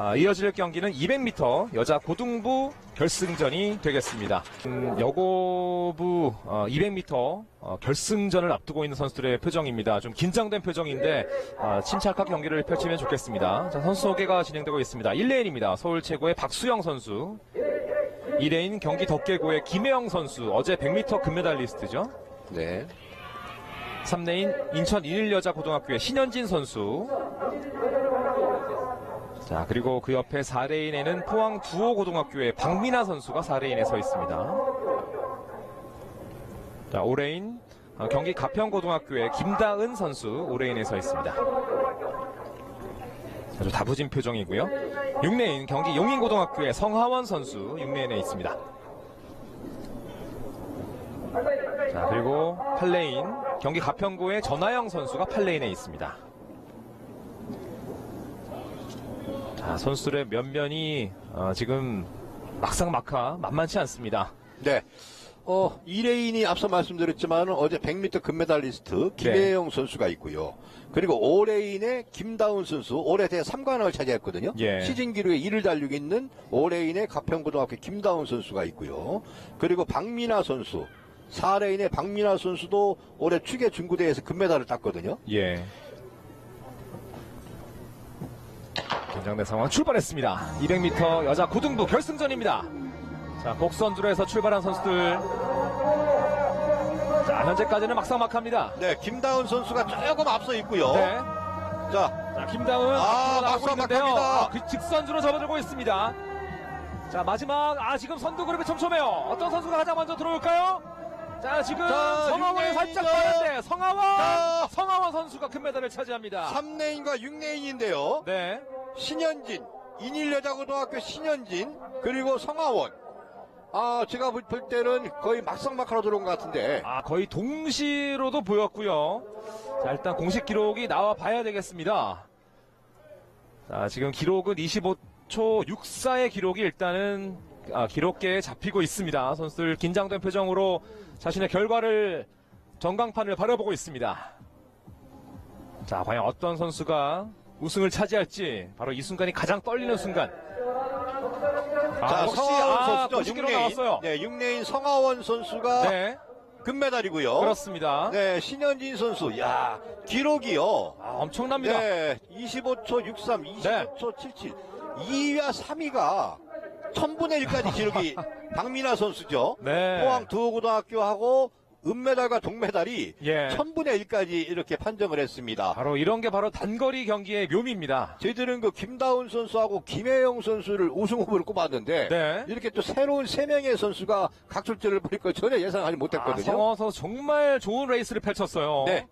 아, 이어질 경기는 200m 여자 고등부 결승전이 되겠습니다. 음, 여고부 어, 200m 어, 결승전을 앞두고 있는 선수들의 표정입니다. 좀 긴장된 표정인데 아, 침착하게 경기를 펼치면 좋겠습니다. 자, 선수 소개가 진행되고 있습니다. 1레인입니다. 서울 최고의 박수영 선수. 2레인 경기 덕계고의 김혜영 선수. 어제 100m 금메달리스트죠. 네. 3레인 인천 인일여자고등학교의 신현진 선수. 자, 그리고 그 옆에 4레인에는 포항 두호고등학교의 박민아 선수가 4레인에 서 있습니다. 자, 5레인 어, 경기 가평고등학교의 김다은 선수 5레인에 서 있습니다. 아주 다부진 표정이고요. 6레인 경기 용인고등학교의 성하원 선수 6레인에 있습니다. 자, 그리고 8레인 경기 가평구의 전하영 선수가 8레인에 있습니다. 선수들의 면면이 어, 지금 막상막하 만만치 않습니다. 네. 어, 2레인이 앞서 말씀드렸지만 어제 100m 금메달리스트 김혜영 선수가 있고요. 그리고 5레인의 김다운 선수 올해 대 3관왕을 차지했거든요. 예. 시즌 기록에 1을 달리고 있는 5레인의 가평고등학교 김다운 선수가 있고요. 그리고 박민아 선수 4레인의 박민아 선수도 올해 추계 중구대에서 금메달을 땄거든요. 예. 긴장된 상황 출발했습니다. 200m 여자 고등부 결승전입니다. 자, 곡선주로에서 출발한 선수들. 자, 현재까지는 막상막합니다. 네, 김다운 선수가 조금 앞서 있고요. 네. 자, 자, 김다은 아. 막상막합니다. 아, 그 직선주로 접어들고 있습니다. 자, 마지막 아 지금 선두 그룹이 촘촘해요. 어떤 선수가 가장 먼저 들어올까요? 자, 지금 자, 성하원이. 살짝 빠른데 성하원 자. 성하원 선수가 금메달을 차지합니다. 3레인과 6레인인데요. 네. 신현진, 인일여자고등학교 신현진, 그리고 성하원. 아, 제가 볼- 볼 때는 거의 막상막하로 들어온 것 같은데. 아, 거의 동시로도 보였고요. 자, 일단 공식 기록이 나와 봐야 되겠습니다. 자, 지금 기록은 25초 64의 기록이 일단은 아, 기록계에 잡히고 있습니다. 선수들 긴장된 표정으로 자신의 결과를 전광판을 바라보고 있습니다. 자, 과연 어떤 선수가 우승을 차지할지 바로 이 순간이 가장 떨리는 순간. 아, 자, 역시 성하원 아, 선수죠. 공식 기록 6레인. 나왔어요. 네, 6레인 성하원 선수가 네, 금메달이고요. 그렇습니다. 네, 신현진 선수. 야, 기록이요. 아, 엄청납니다. 네, 25초 63, 25초 77. 2위와 3위가 1000분의 1까지 기록이 박민아 선수죠. 네. 포항 두호고등학교하고 은메달과 동메달이 예. 1000분의 1까지 이렇게 판정을 했습니다. 바로 이런 게 바로 단거리 경기의 묘미입니다. 저희들은 그 김다운 선수하고 김혜영 선수를 우승 후보를 꼽았는데 네. 이렇게 또 새로운 세 명의 선수가 각출전을 벌일 거 전혀 예상하지 아, 못했거든요. 성어 선수 정말 좋은 레이스를 펼쳤어요. 네.